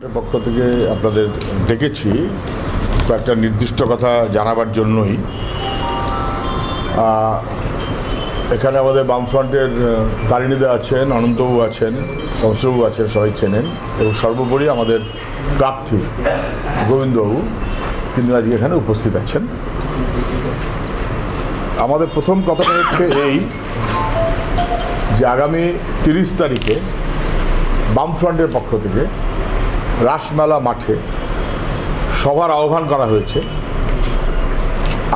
পক্ষ থেকে আপনাদের ডেকেছি কয়েকটা নির্দিষ্ট কথা জানাবার জন্যই। এখানে আমাদের বামফ্রন্টের তারিণীদা আছেন, অনন্তবাবু আছেন কংসবাবু আছেন, সবাই চেনেন এবং সর্বোপরি আমাদের প্রার্থী গোবিন্দবাবু, তিনি আজকে এখানে উপস্থিত আছেন। আমাদের প্রথম কথাটা হচ্ছে এই যে আগামী তিরিশ তারিখে বামফ্রন্টের পক্ষ থেকে রাসমেলা মাঠে সভার আহ্বান করা হয়েছে।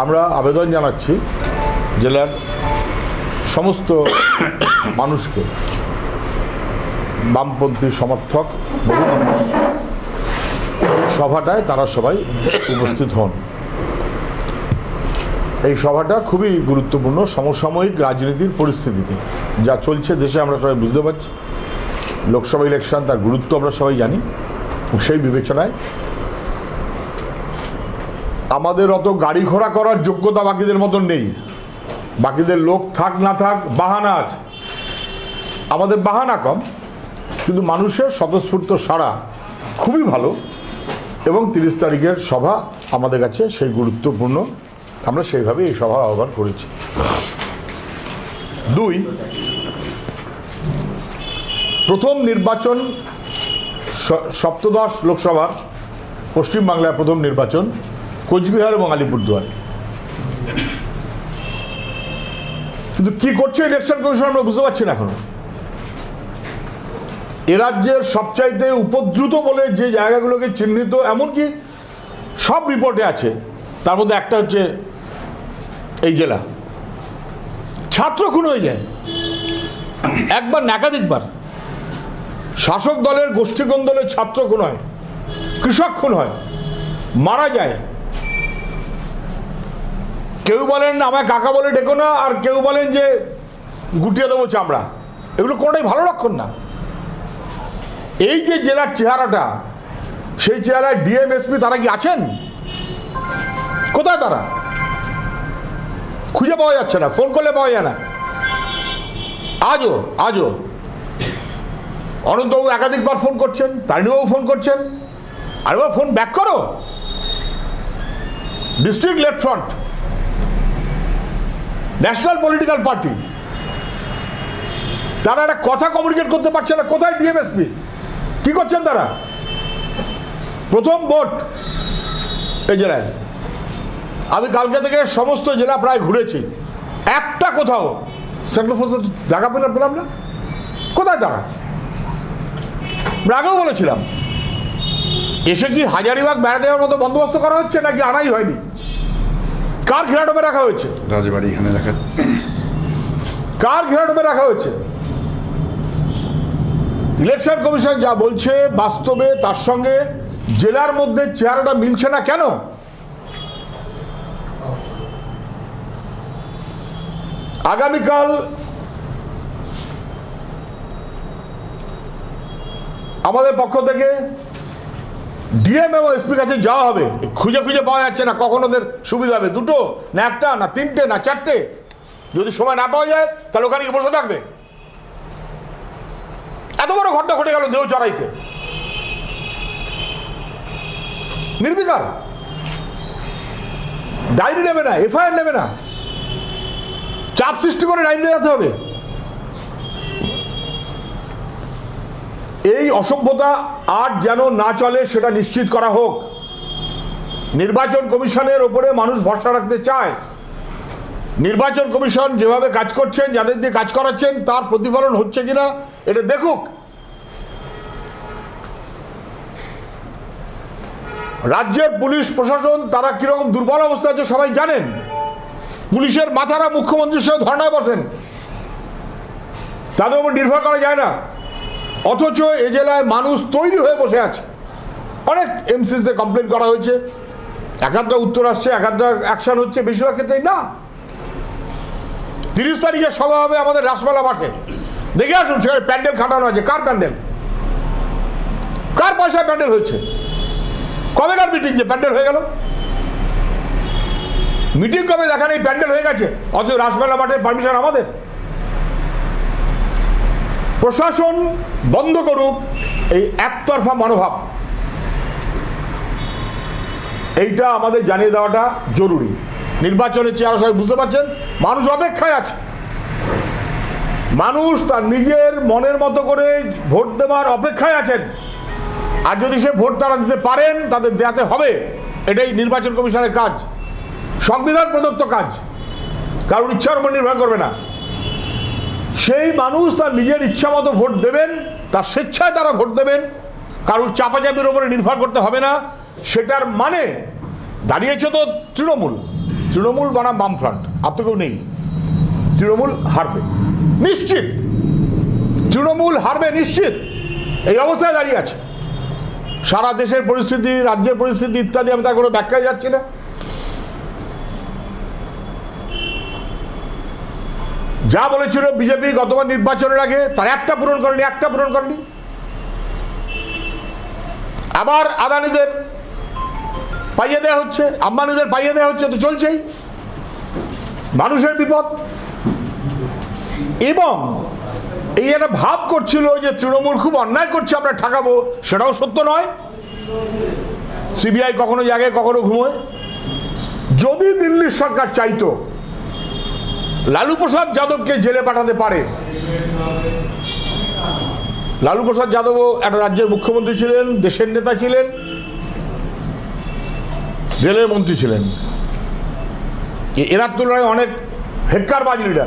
আমরা আবেদন জানাচ্ছি জেলার সমস্ত মানুষকে, বামপন্থী সমর্থক, বহু মানুষ সভাটায় তারা সবাই উপস্থিত হন। এই সভাটা খুবই গুরুত্বপূর্ণ সমসাময়িক রাজনীতির পরিস্থিতিতে। যা চলছে, দেশে আমরা সবাই বুঝতে পারছি। লোকসভা ইলেকশন, তার গুরুত্ব আমরা সবাই জানি। সেই বিবেচনায় আমাদের অত গাড়ি ঘোড়া করার যোগ্যতা বাকিদের মতন নেই। বাকিদের লোক থাক, না থাক, বাহানা আছে। আমাদের বাহানা কম, কিন্তু মানুষের স্বতঃস্ফূর্ত সাড়া খুবই ভালো এবং তিরিশ তারিখের সভা আমাদের কাছে সেই গুরুত্বপূর্ণ। আমরা সেইভাবে এই সভার আহ্বান করেছি। দুই, প্রথম নির্বাচন সপ্তদশ লোকসভার পশ্চিমবাংলার প্রথম নির্বাচন, কোচবিহার এবং আলিপুরদুয়ার। কিন্তু কি করছে ইলেকশন কমিশন আমরা বুঝতে পারছি না এখনও। এ রাজ্যের সবচাইতে উপদ্রুত বলে যে জায়গাগুলোকে চিহ্নিত, এমনকি সব রিপোর্টে আছে। তার মধ্যে একটা হচ্ছে এই জেলা। ছাত্র খুন হয়ে যায়। একবার না একাধিকবার। শাসক দলের গোষ্ঠী দলের ছাত্র খুন হয়, কৃষক খুন হয়, মারা যায়। কেউ বলেন আমায় কাকা বলে ডেকো না, আর কেউ বলেন যে গুটিয়ে দেবো চামড়া। এগুলো কোনোটাই ভালো লক্ষণ না। এই যে জেলার চেহারাটা, সেই চেহারায় ডিএমএসপি তারা কি আছেন? কোথায় তারা? খুঁজে পাওয়া যাচ্ছে না, ফোন করলে পাওয়া যায় না। আজও আজও। অনন্তবাবু একাধিকবার ফোন করছেন তারিণীবাবু ফোন করছেন। আরেবার ফোন ব্যাক করো। District left front. National political party. তারা একটা কথা কমিউনিকেট করতে পারছে না, কোথায় ডিএমএসপি কি করছেন তারা? প্রথম ভোট। এই জেলায় আমি কালকে থেকে সমস্ত জেলা প্রায় ঘুরেছি। একটা কোথাও। সেন্ট্রাল ফোর্সের জায়গা পেলাম পেলাম না। কোথায় তারা? আগেও বলেছিলাম এসে কি হাজারিবাগ বেড়াতে যাওয়ার মতো বন্দোবস্ত করা হচ্ছে নাকি আনাই হয়নি? কার ঘেরাটোপে রাখা হয়েছে? রাজবাড়ি এখানে রাখা। কার ঘেরাটোপে রাখা হয়েছে? ইলেকশন কমিশন যা বলছে বাস্তবে তার সঙ্গে জেলার মধ্যে চেহারাটা মিলছে না কেন? আগামীকাল আমাদের পক্ষ থেকে ডিএম এবং এসপির কাছে যাওয়া হবে। খুঁজে খুঁজে পাওয়া যাচ্ছে না কখন ওদের সুবিধা হবে। দুটো, না একটা, না তিনটে, না চারটে। যদি সময় না পাওয়া যায়, তাহলে ওখানে বসে থাকবে। এত বড় ঘটনা ঘটে গেল দেহ চড়াইতে। নির্বিকার। ডায়েরি নেবে না এফআইআর নেবে না। চাপ সৃষ্টি করে ডায়েরি যেতে হবে। এই অসভ্যতা আর যেন না চলে, সেটা নিশ্চিত করা হোক। নির্বাচন কমিশনের ওপরে মানুষ ভরসা রাখতে চায়। নির্বাচন কমিশন যেভাবে কাজ করছেন, যাদের দিয়ে কাজ করাচ্ছেন, তার প্রতিফলন হচ্ছে কিনা, এটা দেখুক। রাজ্যের পুলিশ প্রশাসন, তারা কীরকম দুর্বল অবস্থা আছে সবাই জানেন। পুলিশের মাথারা মুখ্যমন্ত্রীর সঙ্গে ধর্নায় বসেন। তাদের উপর নির্ভর করা যায় না। অথচ এ জেলায় মানুষ তৈরি হয়ে বসে আছে। অনেক এমসিসতে কমপ্লেন করা হয়েছে। একাধটা উত্তর আসছে, একাধটা অ্যাকশন হচ্ছে, বেশিরভাগ ক্ষেত্রেই না। তিরিশ তারিখে সভা হবে আমাদের রাসমেলা মাঠে। দেখে আসুন, সেখানে প্যান্ডেল খাটানো আছে। কার প্যান্ডেল? কার পয়সায় প্যান্ডেল হয়েছে? কবেকার মিটিং যে প্যান্ডেল হয়ে গেল? মিটিং কবে? দেখা নেই প্যান্ডেল হয়ে গেছে। অথচ রাসমেলা মাঠের পারমিশন আমাদের। প্রশাসন বন্ধ করুক, এই একতরফা মনোভাব। এইটা আমাদের জানিয়ে দেওয়াটা জরুরি। নির্বাচনের চেয়ার সবাই বুঝতে পারছেন, মানুষ অপেক্ষায় আছে। মানুষ তার নিজের মনের মতো করে ভোট দেওয়ার অপেক্ষায় আছেন। আর যদি সে ভোট তারা দিতে পারেন, তাদের দেওয়াতে হবে। এটাই নির্বাচন কমিশনের কাজ। সংবিধান প্রদত্ত কাজ। কারোর ইচ্ছার উপর নির্ভর করবে না। সেই মানুষ তার নিজের ইচ্ছা মতো ভোট দেবেন, তার স্বেচ্ছায় তারা ভোট দেবেন। কারোর চাপাচাপির উপরে নির্ভর করতে হবে না। সেটার মানে দাঁড়িয়েছে তো তৃণমূল। তৃণমূল বনাম বামফ্রন্ট, আর তো কেউ নেই। তৃণমূল হারবে, নিশ্চিত। তৃণমূল হারবে, নিশ্চিত। এই অবস্থায় দাঁড়িয়ে আছে। সারা দেশের পরিস্থিতি, রাজ্যের পরিস্থিতি ইত্যাদি আমি তার কোনো ব্যাখ্যায় যাচ্ছি না। যা বলেছিল বিজেপি গতবার নির্বাচনের আগে, তার একটা পূরণ করেনি, একটা পূরণ করেনি। আবার আদানিদের পাইয়ে দেওয়া হচ্ছে, আম্বানিদের পাইয়ে দেওয়া হচ্ছে, তো চলছেই। মানুষের বিপদ। এবং এই একটা ভাব করছিল যে তৃণমূল খুব অন্যায় করছে, আমরা ঠকাবো, সেটাও সত্য নয়। সিবিআই কখনো জাগে, কখনো ঘুমোয়। যদি দিল্লির সরকার চাইতো লালু প্রসাদ যাদবকে জেলে পাঠাতে পারে। লালু প্রসাদ যাদবও একটা রাজ্যের মুখ্যমন্ত্রী ছিলেন, দেশের নেতা ছিলেন রেলের মন্ত্রী ছিলেন। এ- এনার তুলনায় অনেক হেক্কারবাজ লিডার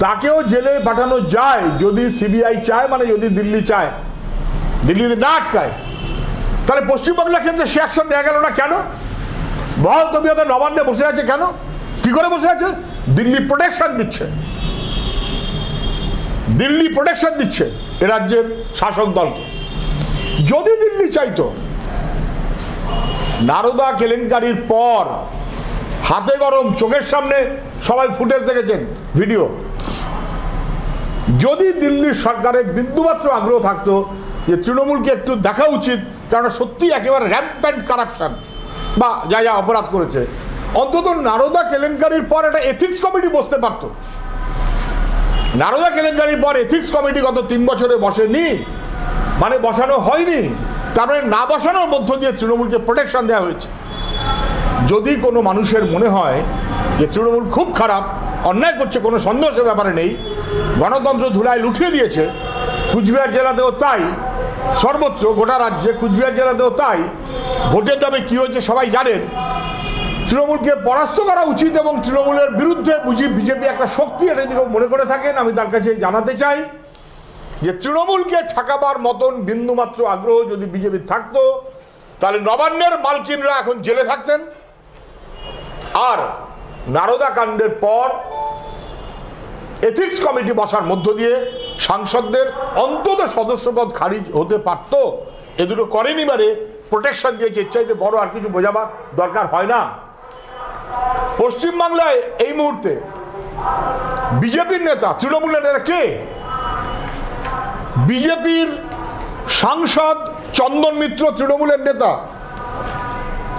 তাকেও জেলে পাঠানো যায় যদি সিবিআই চায় মানে যদি দিল্লি চায়। দিল্লি যদি না আটকায়। তাহলে পশ্চিমবাংলার ক্ষেত্রে সে অ্যাকশন দেওয়া গেল না কেন? বহাল তবিয়তে নবান্নে বসে আছে কেন? কি করে বসে আছে? দিল্লি প্রোটেকশন দিচ্ছে। দিল্লি প্রোটেকশন দিচ্ছে এ রাজ্যের শাসক দলকে। যদি দিল্লি চাইতো, নারদা কেলেঙ্কারির পর হাতে গরম চোখের সামনে সবাই ফুটেজ দেখেছেন ভিডিও যদি দিল্লির সরকারের বিন্দুমাত্র আগ্রহ থাকতো যে তৃণমূলকে একটু দেখা উচিত কারণ সত্যি একেবারে র্যাম্প্যান্ট কারাপশন বা যা যা অপরাধ করেছে অন্তত নারদা কেলেঙ্কারির পর একটা এথিক্স কমিটি বসতে পারতো। নারদা কেলেঙ্কারির পর এথিক্স কমিটি গত তিন বছরে বসেনি মানে বসানো হয়নি। তার না বসানোর মধ্য দিয়ে তৃণমূলকে প্রোটেকশন দেওয়া হয়েছে। যদি কোনো মানুষের মনে হয় যে তৃণমূল খুব খারাপ, অন্যায় করছে, কোনো সন্দেহ সে ব্যাপারে নেই, গণতন্ত্র ধুলায় লুঠিয়ে দিয়েছে, কুচবিহার জেলাতেও তাই, সর্বত্র গোটা রাজ্যে কুচবিহার জেলাতেও তাই, ভোটের দামে কী হয়েছে সবাই জানেন তৃণমূলকে পরাস্ত করা উচিত এবং তৃণমূলের বিরুদ্ধে বুঝি বিজেপি একটা শক্তি এটা যদি মনে করে থাকেন, আমি তার কাছে জানাতে চাই যে তৃণমূলকে ঠেকাবার মতন বিন্দুমাত্র আগ্রহ যদি বিজেপি থাকতো, তাহলে নবান্নের মালকিনরা এখন জেলে থাকতেন। আর নারদা কাণ্ডের পর এথিক্স কমিটি বসার মধ্য দিয়ে সাংসদদের অন্তত সদস্যপদ খারিজ হতে পারত। এ দুটো করেনি মানে প্রোটেকশন দিয়েছে চাইতে বড় আর কিছু বোঝাবার দরকার হয় না। পশ্চিমবাংলায় এই মুহূর্তে বিজেপির নেতা, তৃণমূলের নেতা কে? বিজেপির সাংসদ চন্দন মিত্র, তৃণমূলের নেতা।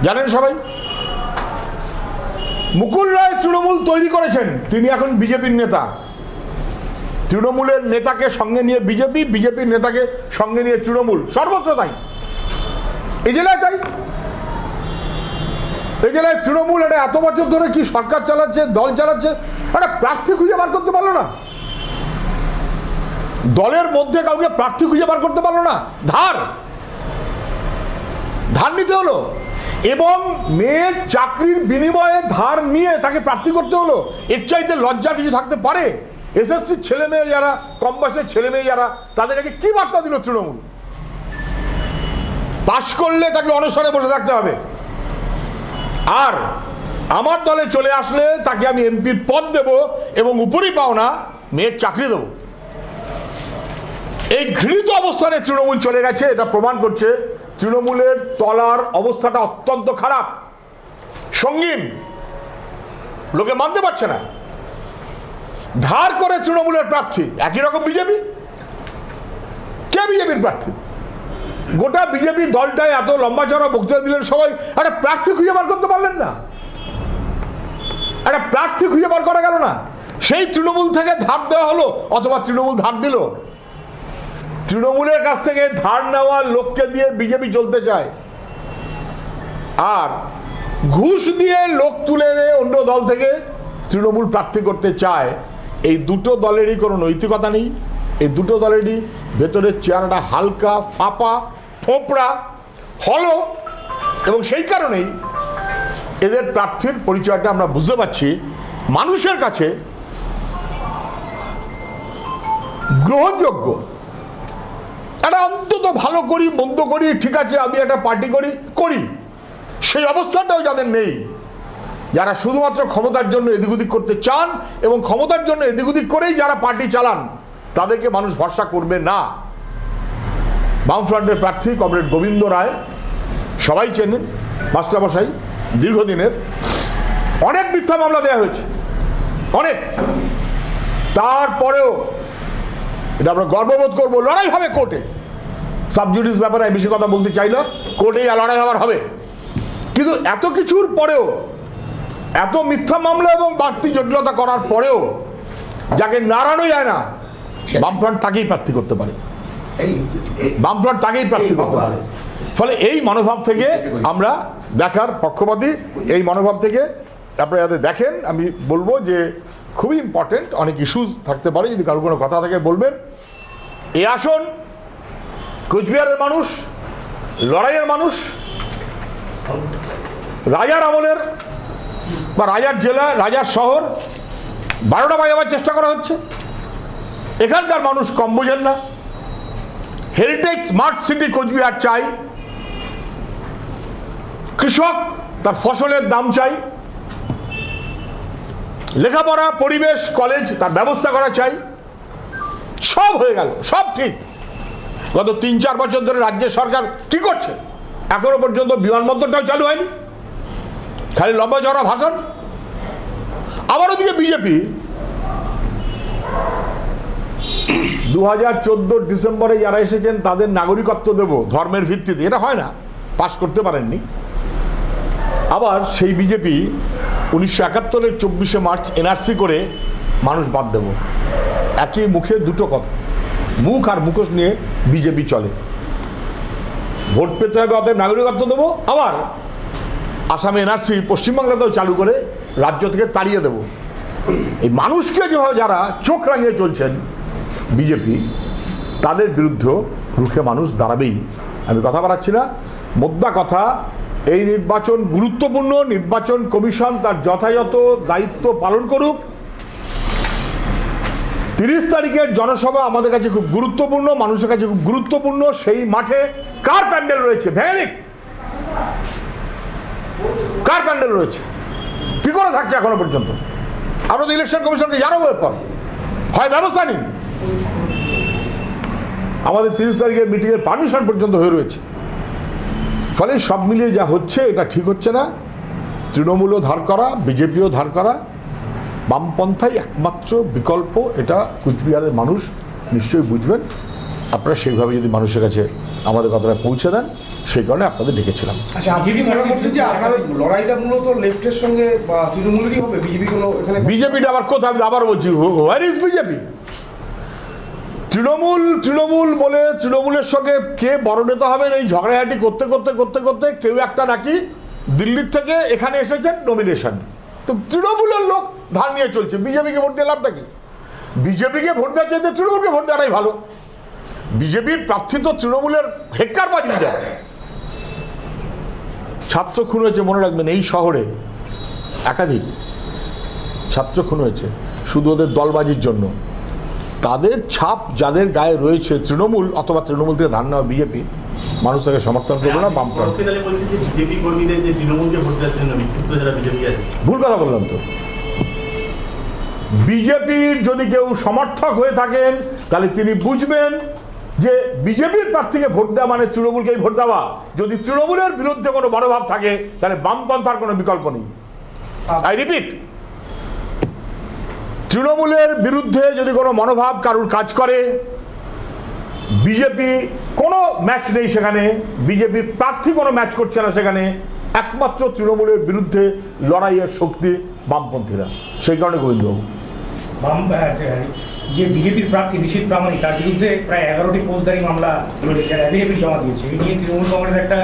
জানেন সবাই? মুকুল রায় তৃণমূল তৈরি করেছেন, তিনি এখন বিজেপির নেতা। তৃণমূলের নেতাকে সঙ্গে নিয়ে বিজেপি, বিজেপির নেতাকে সঙ্গে নিয়ে তৃণমূল, সর্বত্র তাই। এই জেলায় তাই। এই জেলায় তৃণমূল এটা এত বছর ধরে কি সরকার চালাচ্ছে, দল চালাচ্ছে, একটা প্রার্থী খুঁজে বার করতে পারল না। দলের মধ্যে কাউকে প্রার্থী খুঁজে বার করতে পারল না। ধার। ধার নিতে হলো। এবং মেয়ের চাকরির বিনিময়ে ধার নিয়ে তাকে প্রার্থী করতে হলো। এর চাইতে লজ্জা কিছু থাকতে পারে। এসএসসির ছেলে মেয়ে যারা, কম বয়সের ছেলে মেয়ে যারা, তাদের কাছে কি বার্তা দিল তৃণমূল? পাশ করলে তাকে অনশনে বসে থাকতে হবে। আর আমার দলে চলে আসলে তাকে আমি এমপির পদ দেব এবং উপরই পাওনা মেয়ের চাকরি দেবো। এই ঘৃণিত অবস্থানে তৃণমূল চলে গেছে, এটা প্রমাণ করছে। তৃণমূলের তলার অবস্থাটা অত্যন্ত খারাপ। সঙ্গীন, লোকে মানতে পারছে না। ধার করে তৃণমূলের প্রার্থী, একই রকম বিজেপি? কে বিজেপির প্রার্থী? গোটা বিজেপি দলটায় এত লম্বা চড়া বক্তৃতা দিলেন, সবাই একটা প্রার্থী খুঁজে বার করতে পারলেন না। একটা প্রার্থী খুঁজে বার করা গেল না। সেই তৃণমূল থেকে ধার দেওয়া হলো, অথবা তৃণমূল ধার দিল। তৃণমূলের কাছ থেকে ধার নেওয়া লোককে দিয়ে বিজেপি চলতে চায়। আর ঘুষ দিয়ে লোক তুলে এনে অন্য দল থেকে তৃণমূল প্রার্থী করতে চায়, এই দুটো দলেরই কোনো নৈতিকতা নেই। এই দুটো দলেরই ভেতরের চেহারাটা হালকা, ফাঁপা ফোপড়া, হলো, এবং সেই কারণেই এদের প্রার্থীর পরিচয়টা আমরা বুঝতে পারছি। মানুষের কাছে গ্রহণযোগ্য। একটা অন্তত ভালো করি, মন্দ করি, ঠিক আছে, আমি একটা পার্টি করি করি। সেই অবস্থাটাও যাদের নেই, যারা শুধুমাত্র ক্ষমতার জন্য এদিক ওদিক করতে চান এবং ক্ষমতার জন্য এদিক ওদিক করেই যারা পার্টি চালান, তাদেরকে মানুষ ভরসা করবে না। বামফ্রন্টের প্রার্থী কমরেড গোবিন্দ রায়, সবাই চেনেন, মাস্টারমশাই, দীর্ঘদিনের অনেক মিথ্যা মামলা দেওয়া হয়েছে, অনেক। তারপরেও এটা আমরা গর্ববোধ করব, লড়াই হবে কোর্টে। সাবজুডিস ব্যাপারে বেশি কথা বলতে চাই না, কোর্টেই লড়াই হবার হবে। কিন্তু এত কিছুর পরেও, এত মিথ্যা মামলা এবং বাড়তি জটিলতা করার পরেও, যাকে নাড়ানো যায় না, বামফ্রন্ট তাকেই প্রার্থী করতে পারে। বামফ্রন্ট তাকেই প্রার্থী করতে পারে ফলে এই মনোভাব থেকে আমরা দেখার পক্ষপাতী এই মনোভাব থেকে আপনারা যাতে দেখেন আমি বলব যে খুবই ইম্পর্টেন্ট অনেক ইস্যুস থাকতে পারে যদি কারও কোনো কথা থাকে বলবেন। এ আসন কোচবিহারের মানুষ লড়াইয়ের মানুষ রাজার আমলের বা রাজার জেলা রাজার শহর বারোটা বাজাবার চেষ্টা করা হচ্ছে। এখানকার মানুষ কম বোঝেন না। হেরিটেজ স্মার্ট সিটি কোচবিহার চাই। কৃষক তার ফসলের দাম চাই। লেখাপড়া, পরিবেশ, কলেজ তার ব্যবস্থা করা চাই। সব হয়ে গেল, সব ঠিক। গত তিন চার বছর ধরে রাজ্যের সরকার কি করছে? এখনও পর্যন্ত বিমানবন্দরটাও চালু হয়নি। খালি লম্বা চড়া ভাষণ। আবার ওদিকে বিজেপি। দু হাজার চোদ্দোর ডিসেম্বরে যারা এসেছেন, তাদের নাগরিকত্ব দেব, ধর্মের ভিত্তিতে। এটা হয় না। পাশ করতে পারেননি। আবার সেই বিজেপি উনিশশো একাত্তরের চব্বিশে মার্চ এনআরসি করে মানুষ বাদ দেব। একই মুখে দুটো কথা। মুখ আর মুখোশ নিয়ে বিজেপি চলে। ভোট পেতে হবে, অতএব নাগরিকত্ব দেবো। আবার আসামে এনআরসি পশ্চিমবাংলাতেও চালু করে রাজ্য থেকে তাড়িয়ে দেব। এই মানুষকে যেভাবে যারা চোখ রাঙিয়ে চলছেন বিজেপি, তাদের বিরুদ্ধেও রুখে মানুষ দাঁড়াবেই। আমি কথা বাড়াচ্ছি না। মোদ্দা কথা, এই নির্বাচন গুরুত্বপূর্ণ, নির্বাচন কমিশন তার যথাযথ দায়িত্ব পালন করুক। তিরিশ তারিখের জনসভা আমাদের কাছে খুব গুরুত্বপূর্ণ, মানুষের কাছে খুব গুরুত্বপূর্ণ। সেই মাঠে কার প্যান্ডেল রয়েছে? ভ্যানিক কার প্যান্ডেল রয়েছে? কি করে থাকছে এখনও পর্যন্ত? আমরা তো ইলেকশন কমিশনকে জানাব এরপর। হয় ব্যবস্থা নিন। আমাদের তিরিশ তারিখের মিটিংয়ের পারমিশন পর্যন্ত হয়ে রয়েছে। ফলে সব মিলিয়ে যা হচ্ছে এটা ঠিক হচ্ছে না। তৃণমূলও ধার করা বিজেপিও ধার করা। বামপন্থাই একমাত্র বিকল্প এটা কুচবিহারের মানুষ নিশ্চয়ই বুঝবেন। আপনারা সেইভাবে যদি মানুষের কাছে আমাদের কথাটা পৌঁছে দেন সেই কারণে আপনাদের ডেকেছিলাম। আচ্ছা বিজেপিটা আবার কোথায়? আবার বলছি where is BJP? Trinamool Trinamool বলে তৃণমূলের সঙ্গে কে বড় নেতা হবেন, এই ঝগড়াঝাটি করতে করতে করতে করতে কেউ একটা নাকি দিল্লির থেকে এখানে এসেছেন নমিনেশন তো তৃণমূলের লোক ধার নিয়ে চলছে। বিজেপিকে ভোট দিয়ে লাভটা কি? বিজেপিকে ভোট দেওয়ার চাইতে তৃণমূলকে ভোট দেওয়াটাই ভালো। বিজেপির প্রার্থী তো তৃণমূলের হেক্কার বাজিয়ে যায় ছাত্র খুন হয়েছে, মনে রাখবেন, এই শহরে একাধিক ছাত্র খুন হয়েছে, শুধু ওদের দলবাজির জন্য। তাদের ছাপ যাদের গায়ে রয়েছে তৃণমূল অথবা তৃণমূল থেকে ধান নেওয়া বিজেপি মানুষ তাকে সমর্থন করবে না বামফ্রন্ট। পরোক্ষে তাহলে বলছে যে বিজেপি কর্মীদের যে তৃণমূলকে ভোট দেওয়ার জন্য বিক্ষিপ্ত যারা বিজেপি আছে। ভুল কথা বললাম তো। বিজেপির যদি কেউ সমর্থক হয়ে থাকেন তাহলে তিনি বুঝবেন যে বিজেপির প্রার্থীকে ভোট দেওয়া মানে তৃণমূলকেই ভোট দেওয়া। যদি তৃণমূলের বিরুদ্ধে কোনো বড় ভাব থাকে তাহলে বামপন্থার কোনো বিকল্প নেই। আই রিপিট তৃণমূলের বিরুদ্ধে যদি কোনো মনোভাব কারুর কাজ করে, বিজেপি কোনো ম্যাচ নেই সেখানে, বিজেপি প্রার্থী কোনো ম্যাচ করছে না সেখানে, একমাত্র তৃণমূলের বিরুদ্ধে লড়াইয়ের শক্তি বামপন্থীরা। সেই কারণে গোবিন্দবাবু। বাম যে বিজেপির প্রার্থী নিশীত প্রামাণিক, তার বিরুদ্ধে প্রায় এগারোটি ফৌজদারি মামলা বিজেপি জমা দিয়েছে। এই নিয়ে তৃণমূল কংগ্রেস একটা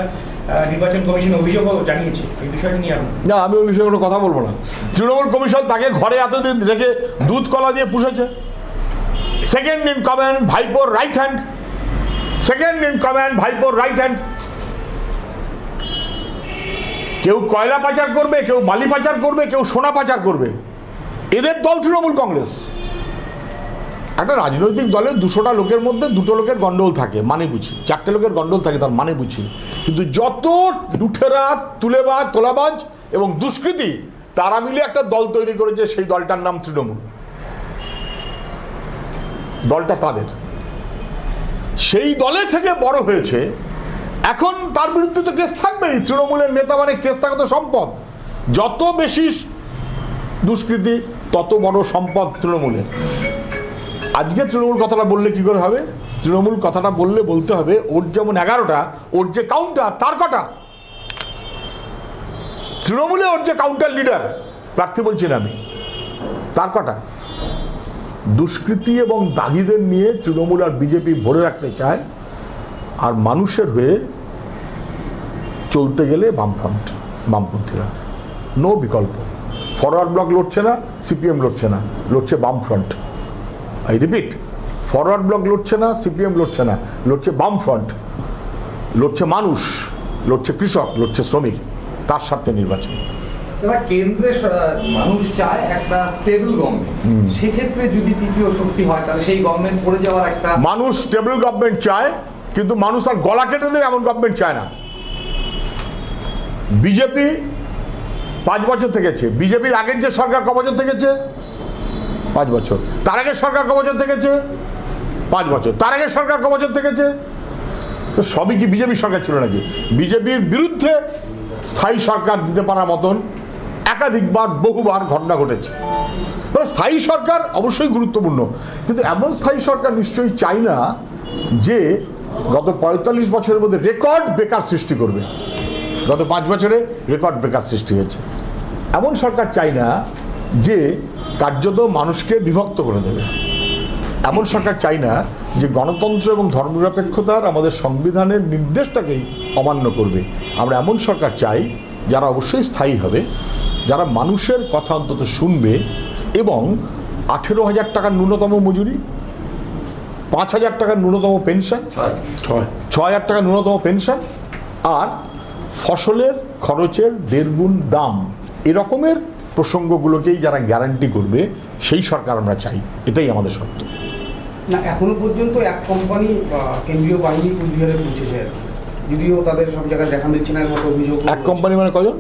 নির্বাচন কমিশন অভিযোগও জানিয়েছে। এই বিষয়টি নিয়ে না, আমি ওই বিষয়ে কোনো কথা বলব না। তৃণমূল কমিশন তাকে ঘরে এতদিন রেখে দুধ কলা দিয়ে পুষেছে। সেকেন্ড ইন কমেন্ড ভাইপোর right hand second in command ভাইপোর রাইট হ্যান্ড কেউ কয়লা পাচার করবে, কেউ বালি পাচার করবে, কেউ সোনা পাচার করবে। এদের দল তৃণমূল কংগ্রেস। একটা রাজনৈতিক দলের দুশোটা লোকের মধ্যে দুটো লোকের গন্ডগোল থাকে মানে বুঝি। চারটে লোকের গন্ডগোল থাকে তার মানে বুঝি। কিন্তু যত লুঠেরা, তুলেবাজ, তোলাবাজ এবং দুষ্কৃতী, তারা মিলে একটা দল তৈরি করেছে সেই দলটার নাম তৃণমূল। দলটা তাদের। সেই দলে থেকে বড় হয়েছে, এখন তার বিরুদ্ধে তো কেস থাকবেই। তৃণমূলের নেতা মানে কেস থাকা তো সম্পদ। যত বেশি দুষ্কৃতি, তত বড় সম্পদ তৃণমূলের। আজকে তৃণমূল কথাটা বললে কি করে হবে? তৃণমূল কথাটা বললে বলতে হবে, ওর যেমন এগারোটা, ওর যে কাউন্টার তার কটা? তৃণমূলে ওর যে কাউন্টার লিডার প্রার্থী বলছি না আমি, তার কটা? দুষ্কৃতি এবং দাগিদের নিয়ে তৃণমূল আর বিজেপি ভরে রাখতে চায়, আর মানুষের হয়ে চলতে গেলে বামফ্রন্ট, বামপন্থীরা। নো বিকল্প। ফরওয়ার্ড ব্লক লড়ছে না সিপিএম লড়ছে না, লড়ছে বামফ্রন্ট। আই রিপিট ফরওয়ার্ড ব্লক লড়ছে না সিপিএম লড়ছে না। লড়ছে বামফ্রন্ট লড়ছে মানুষ লড়ছে কৃষক লড়ছে শ্রমিক তার সাথে নির্বাচন। কেন্দ্রে মানুষ চায় একটা স্টেবল গভর্নমেন্ট সেক্ষেত্রে যদি তৃতীয় শক্তি হয় তাহলে সেই গভর্নমেন্ট পড়ে যাওয়ার একটা মানুষ স্টেবল গভর্নমেন্ট চায় কিন্তু মানুষ আর গলা কেটে দেবে এমন গভর্নমেন্ট চায় না। বিজেপি পাঁচ বছর থেকেছে। বিজেপির আগের যে সরকার ক বছর থেকেছে? পাঁচ বছর। তার আগে সরকার ক বছর থেকেছে? পাঁচ বছর। তার আগে সরকার ক বছর থেকেছে? তো সবই কি বিজেপি সরকার ছিল নাকি? বিজেপির বিরুদ্ধে স্থায়ী সরকার দিতে পারার মতন একাধিকবার, বহুবার ঘটনা ঘটেছে। স্থায়ী সরকার অবশ্যই গুরুত্বপূর্ণ। কিন্তু এমন স্থায়ী সরকার নিশ্চয়ই চাই না যে গত পঁয়তাল্লিশ বছরের মধ্যে রেকর্ড বেকার সৃষ্টি করবে। গত পাঁচ বছরে রেকর্ড বেকার সৃষ্টি হয়েছে। এমন সরকার চাই না যে কার্যত মানুষকে বিভক্ত করে দেবে। এমন সরকার চাই না যে গণতন্ত্র এবং ধর্মনিরপেক্ষতার আমাদের সংবিধানের নির্দেশটাকেই অমান্য করবে। আমরা এমন সরকার চাই যারা অবশ্যই স্থায়ী হবে যারা মানুষের কথা অন্তত শুনবে এবং আঠেরো হাজার টাকার ন্যূনতম মজুরি পাঁচ হাজার টাকার ন্যূনতম পেনশন ছয়। ছ হাজার টাকা ন্যূনতম পেনশন আর ফসলের খরচের দেড় গুণ দাম এরকমের প্রসঙ্গগুলোকেই যারা গ্যারান্টি করবে সেই সরকার আমরা চাই। এটাই আমাদের সত্য। না এখনও পর্যন্ত এক কোম্পানি কেন্দ্রীয় বাহিনী কুচবিহারে পৌঁছেছে। যদিও তাদের সব জায়গায় দেখা দিচ্ছে না মতো অভিযোগ এক কোম্পানি মানে কজন?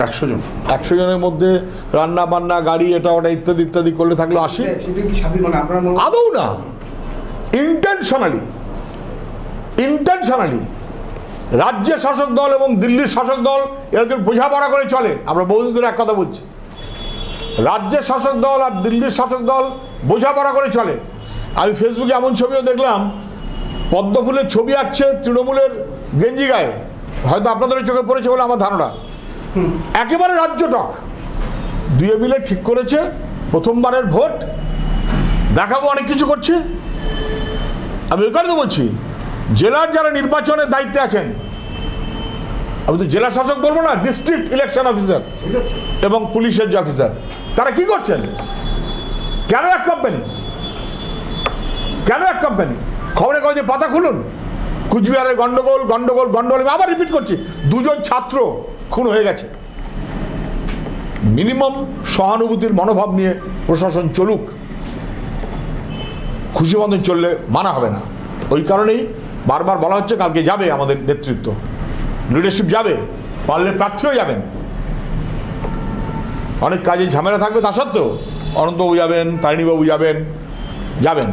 একশো জন। একশো জনের মধ্যে রান্না বান্না গাড়ি এটা ওটা ইত্যাদি ইত্যাদি করলে থাকল আশি? সেটা কি স্বাভাবিক মানে আপনার হয়- আদৌ না। ইন্টেনশনালি ইন্টেনশনালি রাজ্যের শাসক দল এবং দিল্লির শাসক দল এরকম বোঝাপড়া করে চলে। আমরা বহুদিন ধরে এক কথা বলছি। রাজ্যের শাসক দল আর দিল্লির শাসক দল বোঝাপড়া করে চলে। আমি ফেসবুকে এমন ছবিও দেখলাম, পদ্মফুলের ছবি আঁকছে তৃণমূলের গেঞ্জি গায়ে। হয়তো আপনাদের চোখে পড়েছে বলে আমার ধারণা। একেবারে রাজ্য টক। দুয়ে মিলে ঠিক করেছে, প্রথমবারের ভোট। দেখাবো অনেক কিছু করছে। আমি ওই কারণে বলছি জেলার যারা নির্বাচনের দায়িত্বে আছেন আমি তো জেলা শাসক বলব না ডিস্ট্রিক্ট ইলেকশন অফিসার এবং পুলিশের যে অফিসার তারা কি করছেন? কেন এক কোম্পানি কেন এক কোম্পানি খবরে কাগজে পাতা খুলুন। কুচবিহারের গন্ডগোল গন্ডগোল গন্ডগোল আমি আবার রিপিট করছি দুজন ছাত্র খুন হয়ে গেছে। মিনিমাম সহানুভূতির মনোভাব নিয়ে প্রশাসন চলুক। খুশি মতন চললে মানা হবে না। ওই কারণেই বারবার বলা হচ্ছে কালকে যাবে আমাদের নেতৃত্ব। লিডারশিপ যাবে পারলে প্রার্থীও যাবেন। অনেক কাজে ঝামেলা থাকবে তা সত্ত্বেও অনন্তবাবু যাবেন তারিণীবাবু যাবেন যাবেন।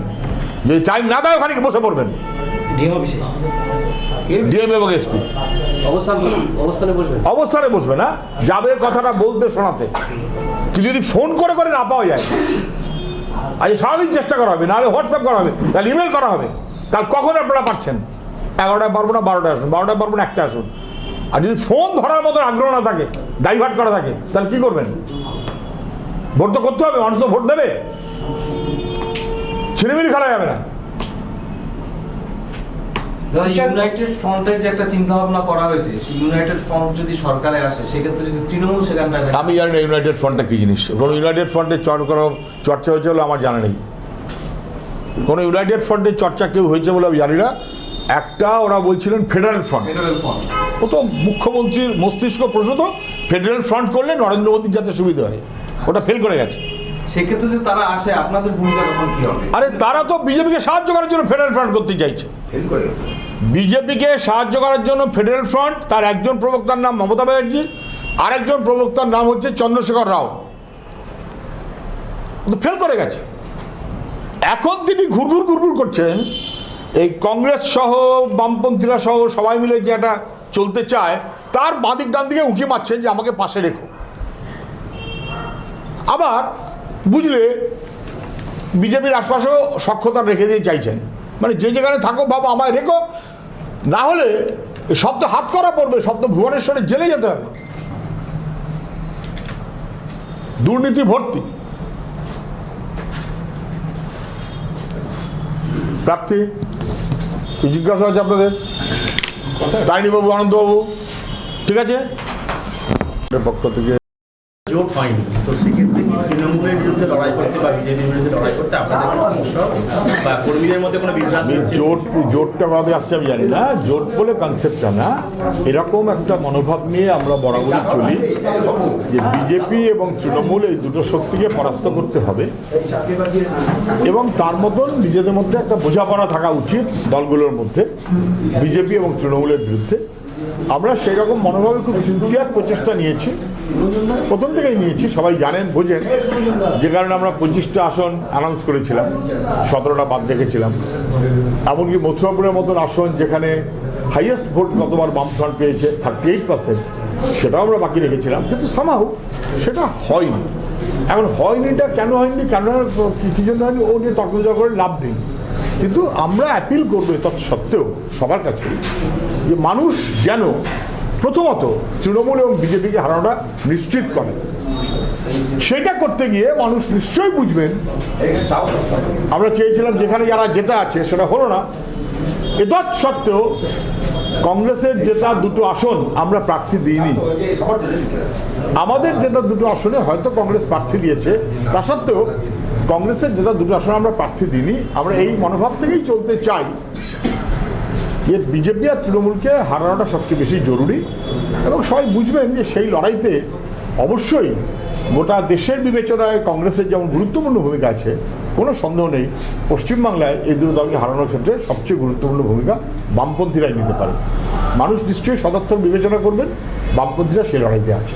যদি টাইম না দেয় ওখানে বসে পড়বেন। ডিএম এবং এসপি অবস্থান বসবে না যাবে কথাটা বলতে শোনাতে। কি যদি ফোন করে করে না পাওয়া যায়। আজ সারাদিন চেষ্টা করা হবে নাহলে হোয়াটসঅ্যাপ করা হবে তাহলে ইমেল করা হবে। কাল কখন আপনারা পাচ্ছেন এগারোটায় পারব না বারোটায় আসুন। বারোটায় পারব না একটা আসুন। আর যদি ফোন ধরার মতো আগ্রহ না থাকে ডাইভার্ট করা থাকে তাহলে কি করবেন? ভোট তো করতে হবে মানুষ তো ভোট দেবে। ছেলেমেলি খেলা যাবে না। ইউনাইটেড ফ্রন্টের যে একটা চিন্তা ভাবনা করা হয়েছে সেই ইউনাইটেড ফ্রন্ট যদি সরকারে আসে সেক্ষেত্রে যদি তৃণমূল সেখানটায় আমি জানি না ইউনাইটেড ফ্রন্টটা কী জিনিস। কোনো ইউনাইটেড ফ্রন্টের চর কোনো চর্চা হয়েছে বলে আমার জানা নেই। কোনো ইউনাইটেড ফ্রন্টের চর্চা কেউ হয়েছে বলে আমি জানি না। একটা ওরা বলছিলেন ফেডারেল ফ্রন্ট ফেডারেল ফ্রন্ট ও তো মুখ্যমন্ত্রীর মস্তিষ্ক প্রসূত ফেডারেল ফ্রন্ট করলে নরেন্দ্র মোদীর যাতে সুবিধা হয়। ওটা ফেল করে গেছে। সেক্ষেত্রে যদি তারা আসে আপনাদের ভূমিকা তখন কি হবে? আরে তারা তো বিজেপিকে সাহায্য করার জন্য ফেডারেল ফ্রন্ট করতে চাইছে। বিজেপিকে সাহায্য করার জন্য ফেডারেল ফ্রন্ট তার একজন প্রবক্তার নাম মমতা ব্যানার্জি আরেকজন প্রবক্তার নাম হচ্ছে চন্দ্রশেখর রাও। ফেল করে গেছে। এখন তিনি ঘুরঘুর ঘুরঘুর করছেন। এই কংগ্রেস সহ, বামপন্থীরা সহ, সবাই মিলে যে একটা চলতে চায়, তার বাদিক ডান দিকে উঁকি মারছেন যে আমাকে পাশে রেখো। আবার বুঝলে, বিজেপির আশপাশেও সক্ষতা রেখে দিয়ে চাইছেন। মানে যে যেখানে থাকো বাবা, আমায় রেখো। না হলে তো হাত করা পড়বে, শব্দ ভুবনেশ্বরে জেলে যেতে হবে। দুর্নীতি ভর্তি। প্রাপ্তি? কি জিজ্ঞাসা আছে আপনাদের? তারিণীবাবু আনন্দবাবু? ঠিক আছে? পক্ষ থেকে জোর পাইনি তো সেক্ষেত্রে তৃণমূলের বিরুদ্ধে লড়াই করতে বা বিজেপির বিরুদ্ধে লড়াই করতে আপনাদের সমস্যা বা কর্মীদের মধ্যে কোনো বিভ্রান্তি জোট জোটটা বাদে আসছে আমি জানি না। জোট বলে কনসেপ্টটা না। এরকম একটা মনোভাব নিয়ে আমরা বরাবরই চলি। যে বিজেপি এবং তৃণমূল এই দুটো শক্তিকে পরাস্ত করতে হবে। এবং তার মতন নিজেদের মধ্যে একটা বোঝাপড়া থাকা উচিত দলগুলোর মধ্যে বিজেপি এবং তৃণমূলের বিরুদ্ধে। আমরা সেই রকম মনোভাবে খুব সিনসিয়ার প্রচেষ্টা নিয়েছি। প্রথম থেকেই নিয়েছি, সবাই জানেন, বোঝেন। যে কারণে আমরা পঁচিশটা আসন অ্যানাউন্স করেছিলাম, সতেরোটা বাদ রেখেছিলাম। এমনকি মথুরাপুরের মতন আসন যেখানে হাইয়েস্ট ভোট গতবার বামফ্রন্ট পেয়েছে থার্টি এইট পার্সেন্ট সেটাও আমরা বাকি রেখেছিলাম। কিন্তু সামাও সেটা হয়নি। এখন হয়নিটা কেন হয়নি, কেন কি জন্য হয়নি, ও নিয়ে তর্ক বিতর্ক করে লাভ নেই। কিন্তু আমরা অ্যাপিল করব তৎসত্ত্বেও সবার কাছে যে মানুষ যেন প্রথমত তৃণমূল এবং বিজেপিকে হারানোটা নিশ্চিত করে সেটা করতে গিয়ে মানুষ নিশ্চয়ই বুঝবেন, আমরা চেয়েছিলাম যেখানে যারা জেতা আছে সেটা হলো না। এতৎ সত্ত্বেও কংগ্রেসের জেতা দুটো আসন আমরা প্রার্থী দিইনি। আমাদের জেতা দুটো আসনে হয়তো কংগ্রেস প্রার্থী দিয়েছে, তা সত্ত্বেও কংগ্রেসের জেতা দুটো আসনে আমরা প্রার্থী দিইনি। আমরা এই মনোভাব থেকেই চলতে চাই যে বিজেপি আর তৃণমূলকে হারানোটা সবচেয়ে বেশি জরুরি এবং সবাই বুঝবেন যে সেই লড়াইতে অবশ্যই গোটা দেশের বিবেচনায় কংগ্রেসের যেমন গুরুত্বপূর্ণ ভূমিকা আছে, কোনো সন্দেহ নেই, পশ্চিমবাংলায় এই দুটো দলকে হারানোর ক্ষেত্রে সবচেয়ে গুরুত্বপূর্ণ ভূমিকা বামপন্থীরাই নিতে পারে। মানুষ নিশ্চয়ই সদর্থক বিবেচনা করবেন, বামপন্থীরা সেই লড়াইতে আছে।